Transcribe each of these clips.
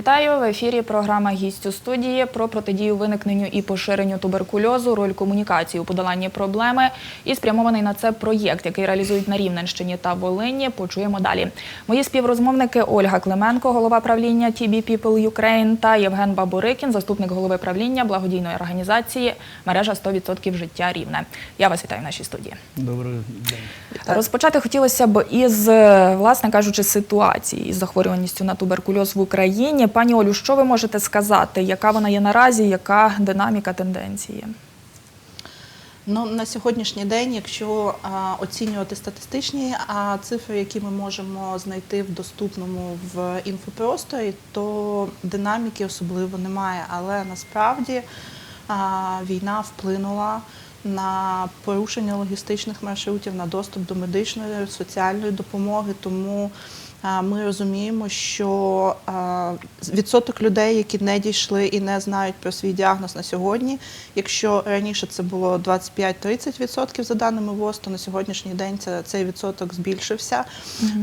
Вітаю в ефірі. Програма «Гість у студії про протидію виникненню і поширенню туберкульозу, роль комунікації у подоланні проблеми і спрямований на це проєкт, який реалізують на Рівненщині та Волині. Почуємо далі. Мої співрозмовники Ольга Клименко, голова правління TB People Ukraine та Євген Бабурикін, заступник голови правління благодійної організації мережа 100% життя рівне. Я вас вітаю в нашій студії. Добрий день. Розпочати хотілося б із, е, власне кажучи, ситуації із захворюваністю на туберкульоз в Україні. Пані Олю, що ви можете сказати? Яка вона є наразі? Яка динаміка тенденції? Ну на сьогоднішній день, якщо а, оцінювати статистичні а, цифри, які ми можемо знайти в доступному в інфопросторі, то динаміки особливо немає. Але насправді а, війна вплинула на порушення логістичних маршрутів, на доступ до медичної соціальної допомоги. Тому ми розуміємо, що відсоток людей, які не дійшли і не знають про свій діагноз на сьогодні, якщо раніше це було 25-30% за даними ВОЗ, то на сьогоднішній день це, цей відсоток збільшився.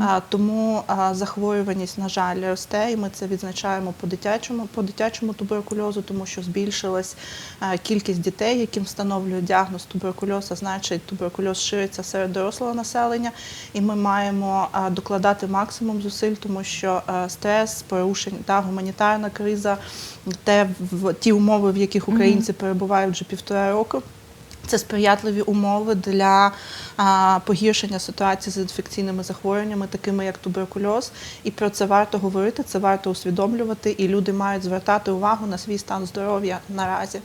А, тому захворюваність, на жаль, росте, і ми це відзначаємо по дитячому, по дитячому туберкульозу, тому що збільшилась кількість дітей, яким встановлюють діагноз туберкульоз, а значить туберкульоз шириться серед дорослого населення, і ми маємо докладати максимум зусиль, тому що стрес, порушень та гуманітарна криза, те в ті умови, в яких українці перебувають вже півтора року. Це сприятливі умови для а, погіршення ситуації з інфекційними захворюваннями, такими як туберкульоз. І про це варто говорити, це варто усвідомлювати, і люди мають звертати увагу на свій стан здоров'я наразі.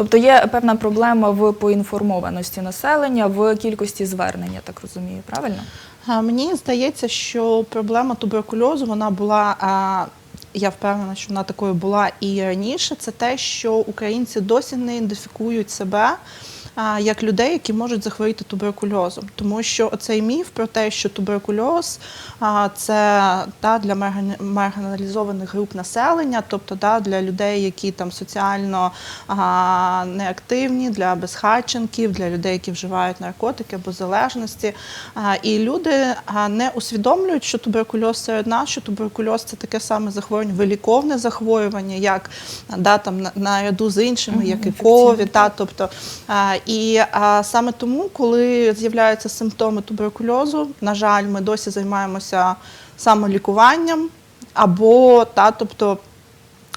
Тобто є певна проблема в поінформованості населення, в кількості звернень, я так розумію, правильно? Мені здається, що проблема туберкульозу вона була. Я впевнена, що вона такою була і раніше. Це те, що українці досі не ідентифікують себе як людей, які можуть захворіти туберкульозом. Тому що оцей міф про те, що туберкульоз це та, для маргіна- маргіналізованих груп населення, тобто да, для людей, які там соціально неактивні, для безхатченків, для людей, які вживають наркотики або залежності. І люди не усвідомлюють, що туберкульоз серед нас, що туберкульоз це таке саме захворювання, виліковне захворювання, як да, там, на- наряду з іншими, як і ковід. Та, тобто, і саме тому, коли з'являються симптоми туберкульозу, на жаль, ми досі займаємося самолікуванням або та, тобто.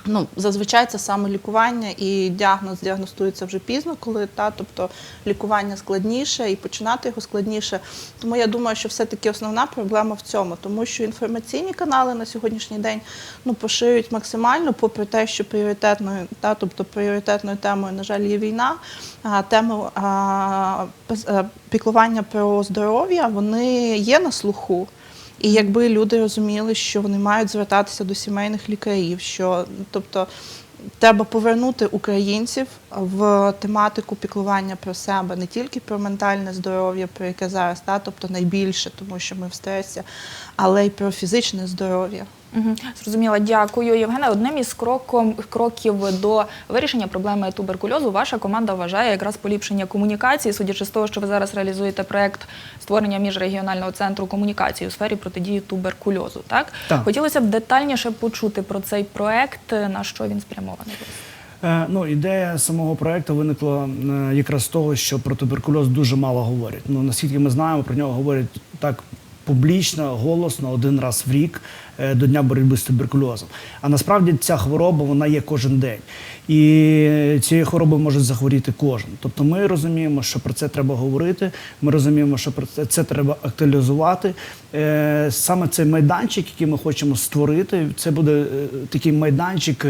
Ну, зазвичай це саме лікування і діагноз діагностується вже пізно, коли та, тобто лікування складніше і починати його складніше. Тому я думаю, що все-таки основна проблема в цьому, тому що інформаційні канали на сьогоднішній день ну, поширюють максимально, попри те, що пріоритетною, та, тобто пріоритетною темою, на жаль, є війна, а, теми а, е, піклування про здоров'я, вони є на слуху. І якби люди розуміли, що вони мають звертатися до сімейних лікарів, що тобто треба повернути українців в тематику піклування про себе, не тільки про ментальне здоров'я, про яке зараз, та, тобто найбільше, тому що ми в стресі, але й про фізичне здоров'я. Угу. Зрозуміла, дякую. Євгена, одним із кроком, кроків до вирішення проблеми туберкульозу ваша команда вважає якраз поліпшення комунікації, судячи з того, що ви зараз реалізуєте проект створення міжрегіонального центру комунікації у сфері протидії туберкульозу. Так? Так. Хотілося б детальніше почути про цей проект, на що він спрямований. Е, Ну, ідея самого проекту виникла е, якраз з того, що про туберкульоз дуже мало говорять. Ну, наскільки ми знаємо, про нього говорять так публічно, голосно, один раз в рік е, до дня боротьби з туберкульозом. А насправді ця хвороба вона є кожен день. І цією хворобою може захворіти кожен. Тобто ми розуміємо, що про це треба говорити. Ми розуміємо, що про це, це треба актуалізувати. Е, Саме цей майданчик, який ми хочемо створити, це буде е, такий майданчик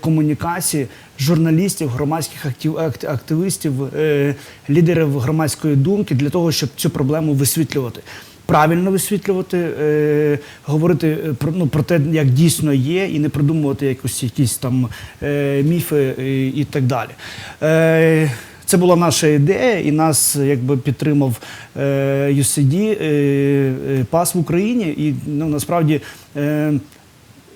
комунікації журналістів, громадських актив, активістів, лідерів громадської думки для того, щоб цю проблему висвітлювати. Правильно висвітлювати, е, говорити е, про, ну, про те, як дійсно є, і не придумувати якось якісь там е, міфи і, так далі. Це була наша ідея, і нас якби підтримав е, ПАС в Україні. І ну, насправді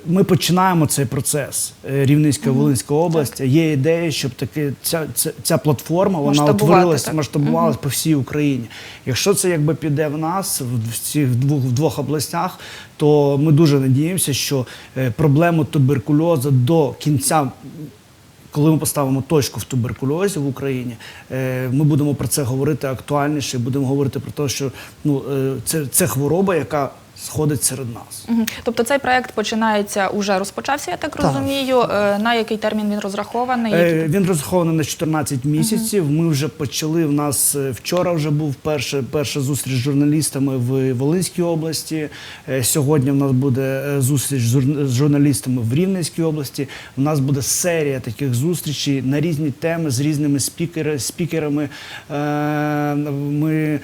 ми починаємо цей процес е, Рівненська Волинська область. Є ідея, щоб таки ця, ця, ця платформа вона утворилася, так. масштабувалась по всій Україні. Якщо це якби піде в нас в цих двох в двох областях, то ми дуже надіємося, що е, проблему туберкульозу до кінця. Коли ми поставимо точку в туберкульозі в Україні, е, ми будемо про це говорити актуальніше, будемо говорити про те, що ну це, це хвороба, яка сходить серед нас. Тобто цей проект починається уже розпочався, я так Так. розумію. Е, На який термін він розрахований? Е, Він розрахований на 14 місяців. Ми вже почали. В нас е, вчора вже був перша, перша зустріч з журналістами в Волинській області. Е, Сьогодні в нас буде зустріч з журналістами в Рівненській області. У нас буде серія таких зустрічей на різні теми з різними спікери, спікерами. Е, Ми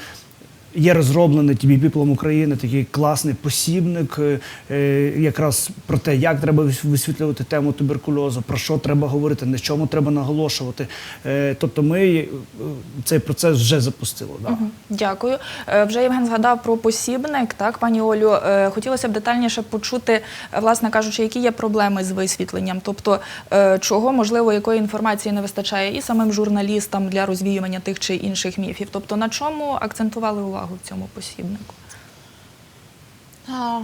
Є розроблений TB People України такий класний посібник, е, е, якраз про те, як треба вис- висвітлювати тему туберкульозу, про що треба говорити, на чому треба наголошувати. Е, Тобто, ми цей процес вже запустили. Да. Дякую. Вже Євген згадав про посібник. Так, пані Олю, хотілося б детальніше почути, власне кажучи, які є проблеми з висвітленням, тобто чого можливо якої інформації не вистачає і самим журналістам для розвіювання тих чи інших міфів. Тобто на чому акцентували увагу в цьому посібнику? А,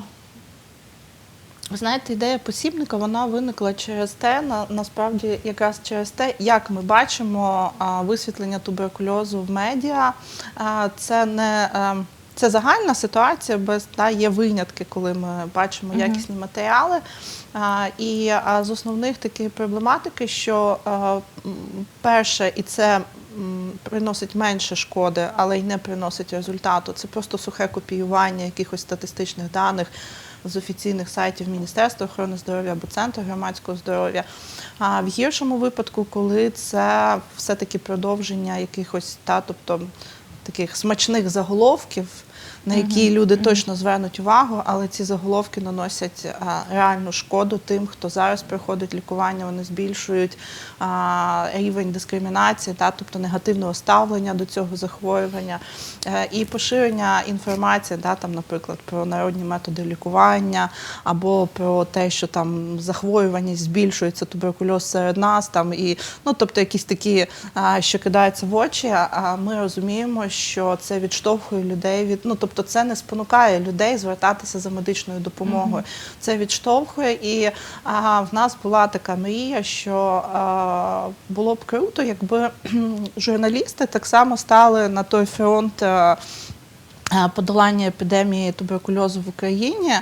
знаєте, ідея посібника вона виникла через те, на, насправді якраз через те, як ми бачимо а, висвітлення туберкульозу в медіа. А, це не е, це загальна ситуація, без та є винятки, коли ми бачимо якісні матеріали. А, і а, з основних таких проблематики, що а, перше, і це приносить менше шкоди, але й не приносить результату. Це просто сухе копіювання якихось статистичних даних з офіційних сайтів Міністерства охорони здоров'я або Центру громадського здоров'я. А в гіршому випадку, коли це все-таки продовження якихось та, тобто таких смачних заголовків, на які люди точно звернуть увагу, але ці заголовки наносять а, реальну шкоду тим, хто зараз проходить лікування, вони збільшують а, рівень дискримінації, та, тобто негативного ставлення до цього захворювання Е, і поширення інформації, да, там, наприклад, про народні методи лікування або про те, що там захворюваність збільшується, туберкульоз серед нас, там і ну, тобто якісь такі, а, що кидаються в очі. А ми розуміємо, що це відштовхує людей від ну, тобто це не спонукає людей звертатися за медичною допомогою. Це відштовхує, і а, в нас була така мрія, що а, було б круто, якби журналісти так само стали на той фронт. е, е, Подолання епідемії туберкульозу в Україні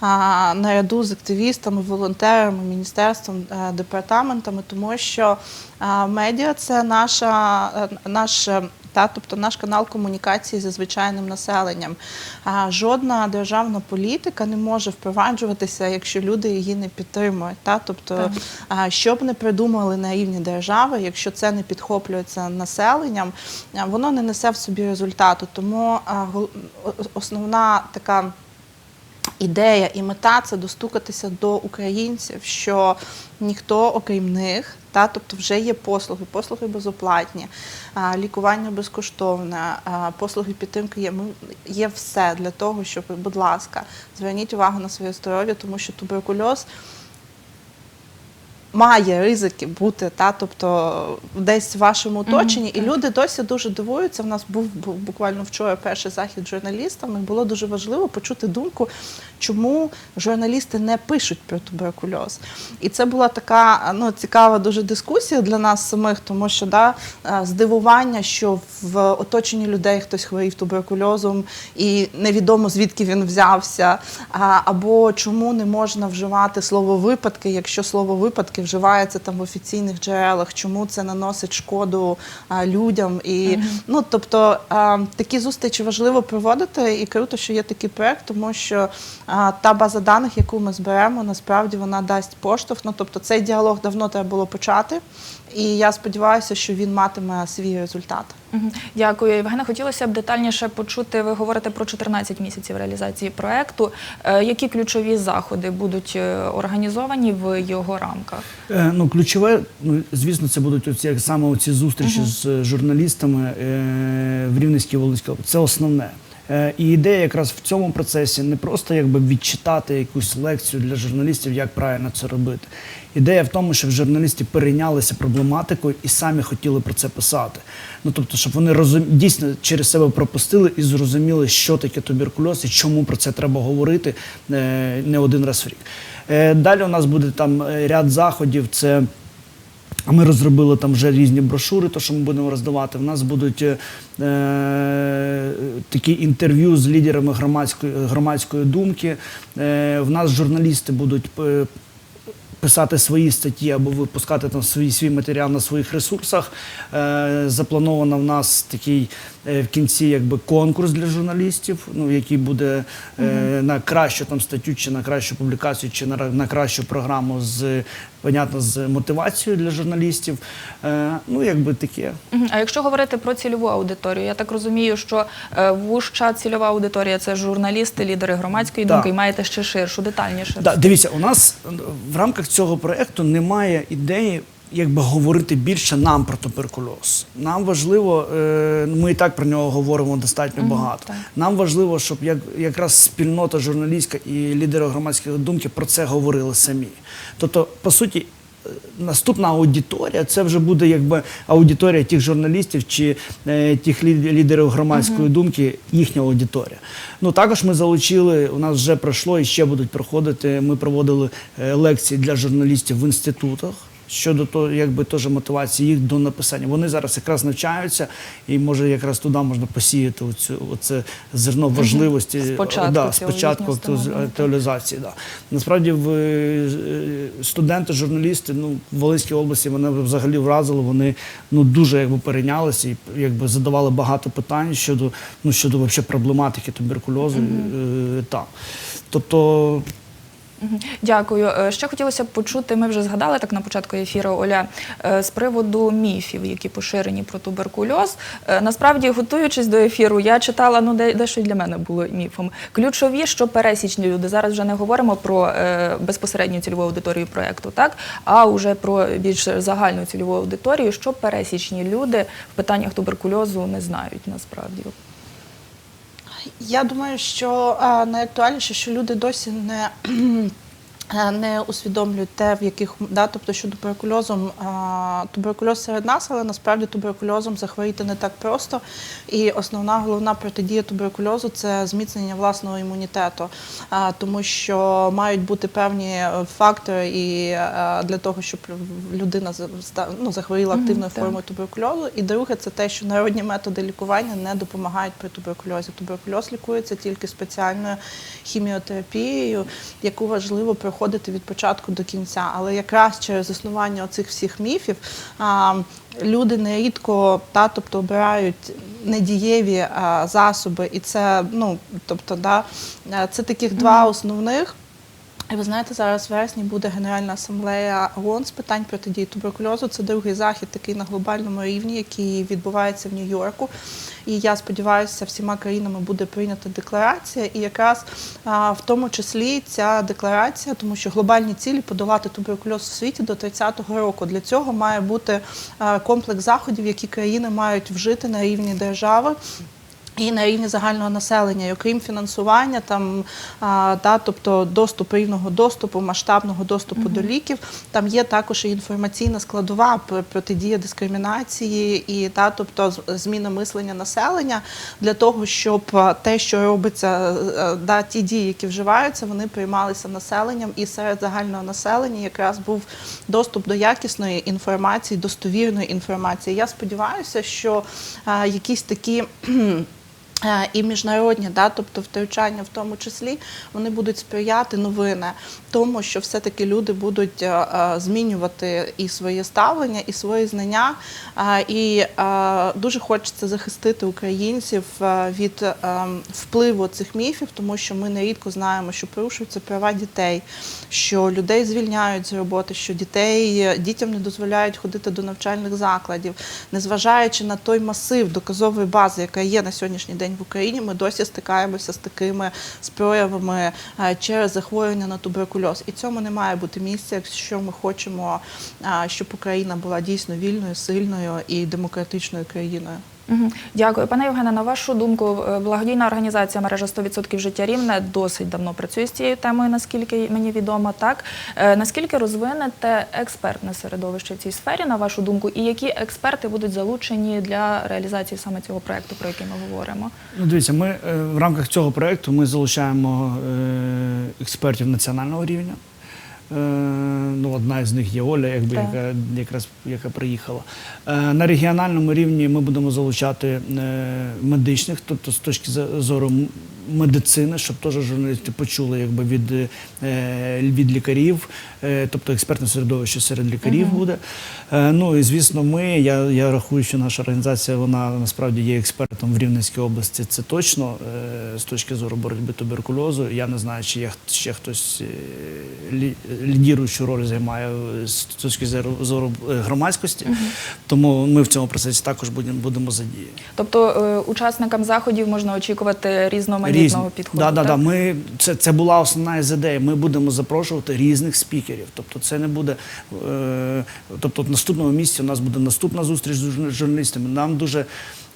а, наряду з активістами, волонтерами, міністерством, е, департаментами, тому що а, медіа це наша наш. е, Та, тобто наш канал комунікації зі звичайним населенням. А, жодна державна політика не може впроваджуватися, якщо люди її не підтримують. Та? Тобто, Так. а, що б не придумали на рівні держави, якщо це не підхоплюється населенням, воно не несе в собі результату. Тому а, основна така. Ідея і мета це достукатися до українців, що ніхто, окрім них, та тобто вже є послуги, послуги безоплатні, лікування безкоштовне, послуги підтримки є. Ми є все для того, щоб, будь ласка, зверніть увагу на своє здоров'я, тому що туберкульоз має ризики бути, та, тобто десь в вашому оточенні. і люди досі дуже дивуються. У нас був, був буквально вчора перший захід з журналістами. Було дуже важливо почути думку, чому журналісти не пишуть про туберкульоз. І це була така ну, цікава дуже дискусія для нас самих, тому що да, е, здивування, що в оточенні людей хтось хворів туберкульозом, і невідомо звідки він взявся, або чому не можна вживати слово випадки, якщо слово випадки вживається там в офіційних джерелах, чому це наносить шкоду а, людям. І ну тобто а, такі зустрічі важливо проводити, і круто, що є такий проект, тому що а, та база даних, яку ми зберемо, насправді вона дасть поштовх. Ну тобто цей діалог давно треба було почати, і я сподіваюся, що він матиме свій результат. Дякую, Євгена. Хотілося б детальніше почути. Ви говорите про 14 місяців реалізації проекту. Е, Які ключові заходи будуть е, організовані в його рамках? Е, Ну, ключове, ну, звісно, це будуть оці, як саме ці зустрічі з е, журналістами в Рівненській Волинській області. Це основне. Е, І ідея якраз в цьому процесі не просто якби відчитати якусь лекцію для журналістів, як правильно це робити. Ідея в тому, щоб журналісти перейнялися проблематикою і самі хотіли про це писати. Ну тобто, щоб вони розум... дійсно через себе пропустили і зрозуміли, що таке туберкульоз і чому про це треба говорити е, не один раз в рік. Е, Далі у нас буде там ряд заходів. Це ми розробили там вже різні брошури, то що ми будемо роздавати. У нас будуть е, е, такі інтерв'ю з лідерами громадської, громадської думки. Е, в нас журналісти будуть е, писати свої статті або випускати там свій, свій матеріал на своїх ресурсах. Е, заплановано в нас такий в кінці якби конкурс для журналістів, ну, який буде е, на кращу там статтю, чи на кращу публікацію, чи на, на кращу програму з понятно, з мотивацією для журналістів. Е, ну, якби таке. А якщо говорити про цільову аудиторію, я так розумію, що е, вужча цільова аудиторія це журналісти, лідери громадської думки, і маєте ще ширшу, детальніше. Да, дивіться, у нас е, в рамках цього проєкту немає ідеї. Якби говорити більше нам про туберкульоз. Нам важливо, е, ми і так про нього говоримо достатньо багато. Нам важливо, щоб як, якраз спільнота журналістська і лідери громадської думки про це говорили самі. Тобто, по суті, е, наступна аудиторія це вже буде якби аудиторія тих журналістів чи е, тих лідерів громадської думки, їхня аудиторія. Ну також ми залучили. У нас вже пройшло і ще будуть проходити. Ми проводили е, лекції для журналістів в інститутах. Щодо того, якби теж мотивації їх до написання. Вони зараз якраз навчаються, і може якраз туди можна посіяти оцю, оце зерно важливості Спочатку да, спочатку актуалізації. Да. Насправді, в, е, студенти, журналісти ну, в Волинській області мене взагалі вразили. Вони ну, дуже якби, перейнялися і якби, задавали багато питань щодо, ну, щодо вообще, проблематики туберкульозу е, там. Тобто. Дякую. Е, Ще хотілося б почути. Ми вже згадали так на початку ефіру Оля е, з приводу міфів, які поширені про туберкульоз. Е, Насправді, готуючись до ефіру, я читала ну дещо для мене було міфом. Ключові, що пересічні люди. Зараз вже не говоримо про безпосередню цільову аудиторію проекту, так а вже про більш загальну цільову аудиторію, що пересічні люди в питаннях туберкульозу не знають насправді. Я думаю, що а, найактуальніше, що люди досі не. Е, Не усвідомлюють те, в яких да, тобто, що туберкульозом а, туберкульоз серед нас, але насправді туберкульозом захворіти не так просто. І основна головна протидія туберкульозу це зміцнення власного імунітету, а, тому що мають бути певні е, фактори і е, для того, щоб людина ну, захворіла активною так. формою туберкульозу. І друге, це те, що народні методи лікування не допомагають при туберкульозі. Туберкульоз лікується тільки спеціальною хіміотерапією, яку важливо проходити від початку до кінця. Але якраз через існування цих всіх міфів а, люди нерідко та, тобто, обирають недієві а, засоби, і це ну, тобто, да, це таких два основних. І ви знаєте, зараз в вересні буде Генеральна асамблея ООН з питань протидії туберкульозу. Це другий захід такий на глобальному рівні, який відбувається в Нью-Йорку. І я сподіваюся, всіма країнами буде прийнята декларація. І якраз а, в тому числі ця декларація, тому що глобальні цілі подолати туберкульоз в світі до 30-го року. Для цього має бути комплекс заходів, які країни мають вжити на рівні держави. І на рівні загального населення, і окрім фінансування, там а, да, тобто доступ рівного доступу, масштабного доступу до ліків, там є також і інформаційна складова про- протидія дискримінації і да, тобто зміна мислення населення для того, щоб те, що робиться, е, да, ті дії, які вживаються, вони приймалися населенням, і серед загального населення якраз був доступ до якісної інформації, достовірної інформації. Я сподіваюся, що а, якісь такі. Е, І міжнародні, да, тобто втручання в тому числі, вони будуть сприяти новини тому, що все-таки люди будуть е, е, змінювати і своє ставлення, і свої знання. І дуже хочеться захистити українців від впливу цих міфів, тому що ми нерідко знаємо, що порушуються права дітей, що людей звільняють з роботи, що дітей дітям не дозволяють ходити до навчальних закладів, незважаючи на той масив доказової бази, яка є на сьогоднішній день в Україні, ми досі стикаємося з такими з проявами е, через захворювання на туберкульоз. І цьому не має бути місця, якщо ми хочемо, е, щоб Україна була дійсно вільною, сильною і демократичною країною. Дякую, пане Євгене. На вашу думку, е, благодійна організація мережа 100% життя рівне досить давно працює з цією темою, наскільки мені відомо. Так Е, наскільки розвинете експертне середовище в цій сфері, на вашу думку, і які експерти будуть залучені для реалізації саме цього проекту, про який ми говоримо? Ну, дивіться, ми е, в рамках цього проєкту ми залучаємо експертів національного рівня. Е, ну, одна з них є Оля, якби, Так. яка якраз яка приїхала. Е, на регіональному рівні ми будемо залучати е, медичних, тобто з точки зору медицини, щоб теж журналісти почули якби, від, е, від лікарів, е, тобто експертне середовище серед лікарів буде. Е, ну і звісно, ми, я, я рахую, що наша організація вона насправді є експертом в Рівненській області. Це точно е, з точки зору боротьби туберкульозу. Я не знаю, чи є ще хтось е, лі, лідіруючу роль займає з точки зору, зору е, громадськості. Тому ми в цьому процесі також будемо, будемо задіяні. Тобто е, учасникам заходів можна очікувати різноманітного підходу. Да, да, да. Ми, це, це була основна із ідей. Ми будемо запрошувати різних спікерів. Тобто це не буде. Е, тобто в наступному місці у нас буде наступна зустріч з журналістами. Нам дуже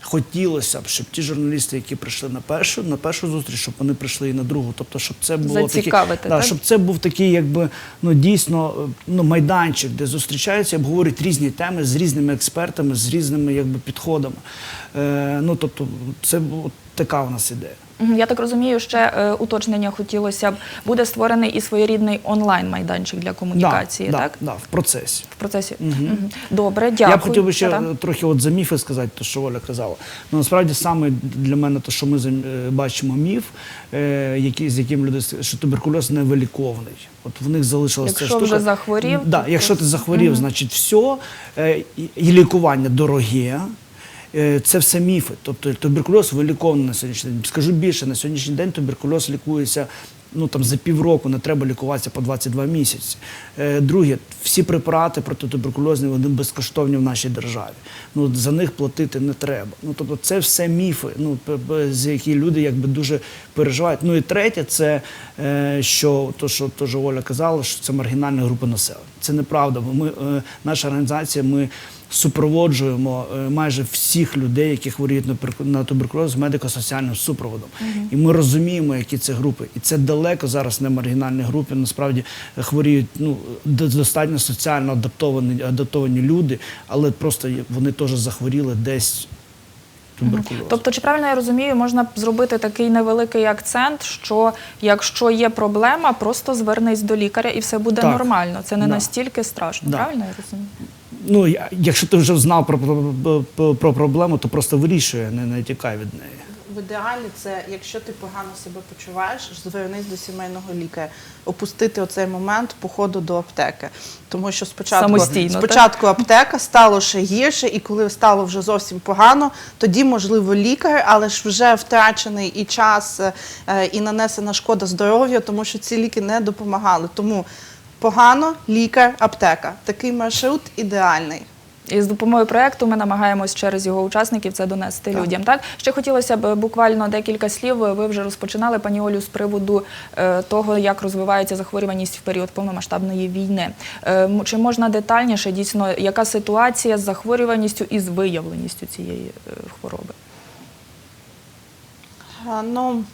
хотілося б, щоб ті журналісти, які прийшли на першу, на першу зустріч, щоб вони прийшли і на другу. Тобто, щоб це було такі, да, так? щоб це був такий, якби ну дійсно ну, майданчик, де зустрічаються і обговорюють різні теми з різними експертами, з різними якби підходами. Е, ну тобто, це от така у нас ідея. Я так розумію, ще е, уточнення хотілося б. Буде створений і своєрідний онлайн-майданчик для комунікації, да, так? Да, да, в процесі. В процесі. Мгм. Добре, дякую. Я б хотів би ще Та-та. трохи от за міфи сказати, те, що Оля казала. Ну насправді саме для мене, те, що ми е, бачимо міф, е, який, з яким люди що туберкульоз невиліковний. От в них залишилася ця Якщо вже захворів, да, то якщо ти захворів, значить все, е, і лікування дороге. Е, Це все міфи. Тобто туберкульоз вилікований на сьогоднішній день. Скажу більше, на сьогоднішній день туберкульоз лікується ну, там, за півроку, не треба лікуватися по 22 місяці. Е, Друге, всі препарати протитуберкульозні вони безкоштовні в нашій державі. Ну, за них платити не треба. Ну, тобто це все міфи, ну, з які люди якби дуже переживають. Ну і третє, це е, що то, що теж Оля казала, що це маргінальна група населення. Це неправда. Бо ми, наша організація, ми супроводжуємо е, майже всіх людей, які хворіють на туберкульоз з медико-соціальним супроводом. І ми розуміємо, які це групи. І це далеко зараз не маргінальні групи. Насправді е, хворіють ну, достатньо соціально адаптовані, адаптовані люди, але просто вони теж захворіли десь туберкульозом. Тобто, чи правильно я розумію, можна зробити такий невеликий акцент, що якщо є проблема, просто звернись до лікаря і все буде Так. нормально. Це не Да. настільки страшно. Да. Правильно я розумію? Ну, якщо ти вже знав про, про, про, про проблему, то просто вирішує, не, не тікай від неї. В ідеалі це, якщо ти погано себе почуваєш, звернись до сімейного лікаря, опустити оцей момент походу до аптеки. Тому що спочатку, Самостійно, так? спочатку аптека стало ще гірше, і коли стало вже зовсім погано, тоді можливо лікар, але ж вже втрачений і час, е, і нанесена шкода здоров'ю, тому що ці ліки не допомагали. Тому погано лікар, аптека. Такий маршрут ідеальний. І з допомогою проекту ми намагаємось через його учасників це донести Так. людям. Так ще хотілося б буквально декілька слів. Ви вже розпочинали пані Олю з приводу е, того, як розвивається захворюваність в період повномасштабної війни. Е, чи можна детальніше дійсно, яка ситуація з захворюваністю і з виявленістю цієї е, хвороби? А, Ну,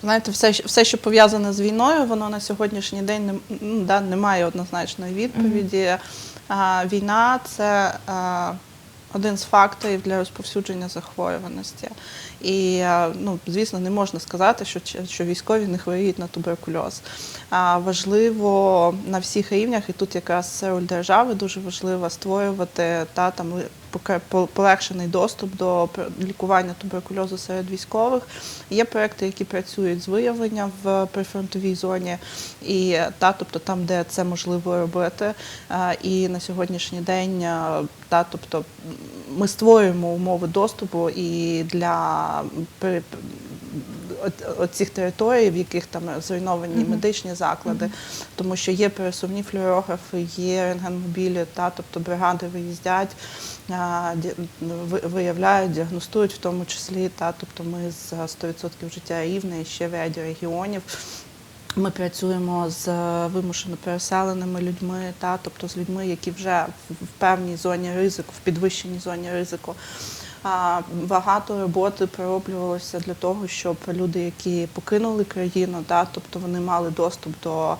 знаєте, все, все, що пов'язане з війною, воно на сьогоднішній день не, ну, да, не має однозначної відповіді. А, війна це а, один з факторів для розповсюдження захворюваності. І, а, ну, звісно, не можна сказати, що, що військові не хворіють на туберкульоз. А, важливо на всіх рівнях, і тут якраз роль держави дуже важлива створювати та там полегшений доступ до лікування туберкульозу серед військових. Є проекти, які працюють з виявлення в прифронтовій зоні, і та, тобто там, де це можливо робити. І на сьогоднішній день та, тобто, ми створюємо умови доступу і для при- от- от цих територій, в яких там зруйновані медичні заклади, тому що є пересувні флюорографи, є рентгенмобілі, та тобто бригади виїздять, а, ді- виявляють, діагностують в тому числі. Та тобто ми з 100% життя рівне і ще в ряді регіонів. Ми працюємо з вимушено переселеними людьми, та тобто з людьми, які вже в певній зоні ризику, в підвищеній зоні ризику. Багато роботи пророблювалося для того, щоб люди, які покинули країну, та, тобто вони мали доступ до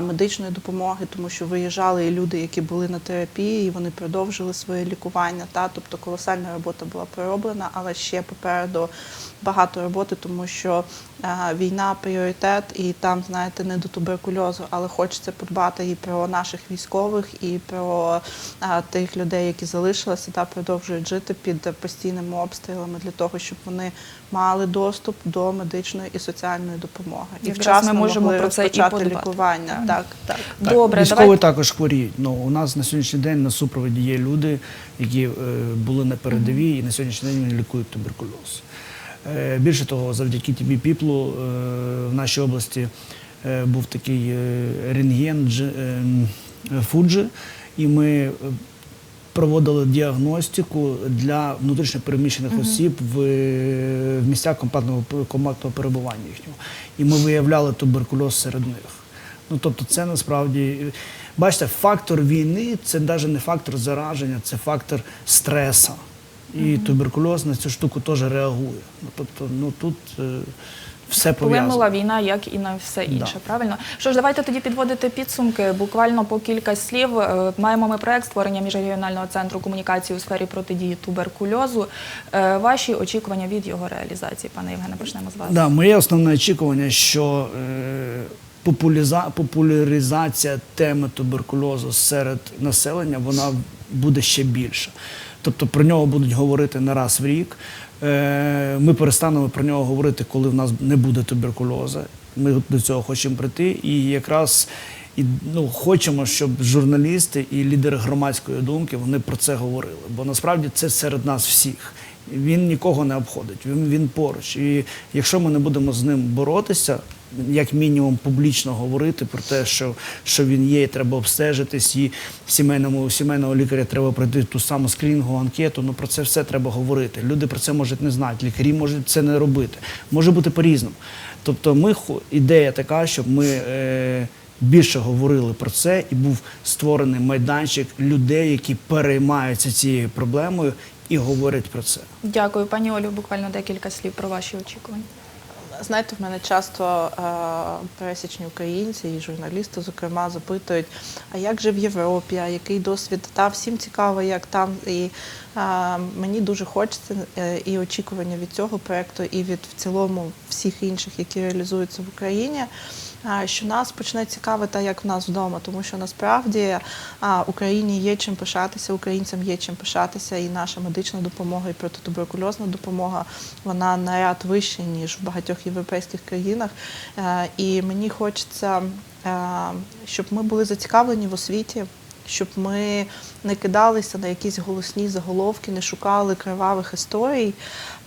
медичної допомоги, тому що виїжджали і люди, які були на терапії, і вони продовжили своє лікування. Та, тобто колосальна робота була пророблена, але ще попереду багато роботи, тому що війна пріоритет, і там, знаєте, не до туберкульозу, але хочеться подбати і про наших військових, і про тих людей, які залишилися та продовжують жити під постійними обстрілами для того, щоб вони мали доступ до медичної і соціальної допомоги. І Якраз вчасно ми можемо могли про це розпочати подбати. лікування. Так, так. Так, Добре, військові давайте. також хворіють. Ну у нас на сьогоднішній день на супроводі є люди, які е, були на передовій і на сьогоднішній день вони лікують туберкульоз. Е, більше того, завдяки ТБ Піплу е, в нашій області е, був такий е, рентген е, Фуджи, і ми е, проводили діагностику для внутрішньопереміщених осіб в, е, в місцях компактного, компактного перебування їхнього. І ми виявляли туберкульоз серед них. Ну тобто, це насправді бачите, фактор війни це навіть не фактор зараження, це фактор стресу. І туберкульоз на цю штуку теж реагує. Ну тобто, ну тут е, все Вплинула пов'язано. війна, як і на все інше. Да. Правильно, що ж, давайте тоді підводити підсумки. Буквально по кілька слів. Е, Маємо ми проект створення міжрегіонального центру комунікації у сфері протидії туберкульозу. Е, Ваші очікування від його реалізації, пане Євгене, почнемо з вас. Да, моє основне очікування, що е, популяризація теми туберкульозу серед населення вона буде ще більша. Тобто про нього будуть говорити не раз в рік. Е, ми перестанемо про нього говорити, коли в нас не буде туберкульозу. Ми до цього хочемо прийти. І якраз і, ну, хочемо, щоб журналісти і лідери громадської думки вони про це говорили. Бо насправді це серед нас всіх. Він нікого не обходить, він, він поруч. І якщо ми не будемо з ним боротися, як мінімум публічно говорити про те, що, що він є, і треба обстежитись, і сімейному сімейного лікаря треба пройти ту саму скринінгову анкету. Ну про це все треба говорити. Люди про це можуть не знати, лікарі можуть це не робити. Може бути по-різному. Тобто, ми ідея така, щоб ми. Е, Більше говорили про це, і був створений майданчик людей, які переймаються цією проблемою і говорять про це. Дякую, пані Олю. Буквально декілька слів про ваші очікування. Знаєте, в мене часто е, пересічні українці і журналісти, зокрема, запитують, а як же в Європі, а який досвід? Та всім цікаво, як там. І е, мені дуже хочеться е, і очікування від цього проекту, і від в цілому всіх інших, які реалізуються в Україні. Що нас почне цікавити, як в нас вдома, тому що насправді Україні є чим пишатися, українцям є чим пишатися, і наша медична допомога, і протитуберкульозна допомога вона на ряд вища, ніж в багатьох європейських країнах. Е, І мені хочеться, е, щоб ми були зацікавлені в освіті. Щоб ми не кидалися на якісь голосні заголовки, не шукали кривавих історій,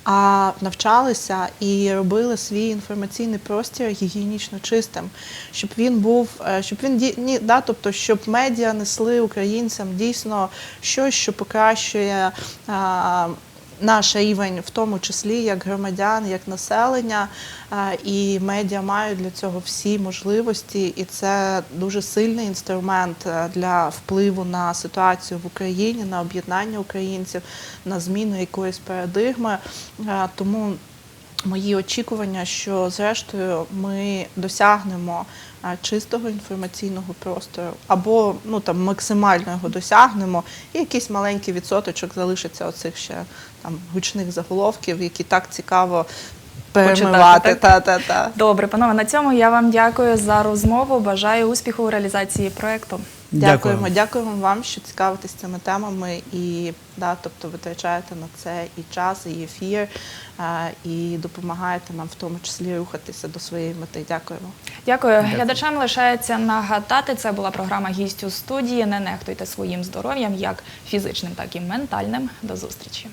а навчалися і робили свій інформаційний простір гігієнічно чистим, щоб він був, е, щоб він ні, да, тобто, щоб медіа несли українцям дійсно щось, що покращує. е, наш рівень, в тому числі як громадян, як населення, Е, і медіа мають для цього всі можливості, і це дуже сильний інструмент е, для впливу на ситуацію в Україні, на об'єднання українців, на зміну якоїсь парадигми. Е, Тому мої очікування, що зрештою ми досягнемо чистого інформаційного простору, або ну там максимально його досягнемо, і якийсь маленький відсоточок залишиться оцих ще там гучних заголовків, які так цікаво перемивати. Та, та, та. Добре, панове, на цьому я вам дякую за розмову. Бажаю успіху у реалізації проекту. Дякуємо, дякуємо вам, що цікавитесь цими темами і да, тобто витрачаєте на це і час, і ефір, і допомагаєте нам в тому числі рухатися до своєї мети. Дякуємо. Дякую. Глядачам лишається нагадати. Це була програма «Гість у студії. Не нехтуйте своїм здоров'ям, як фізичним, так і ментальним. До зустрічі.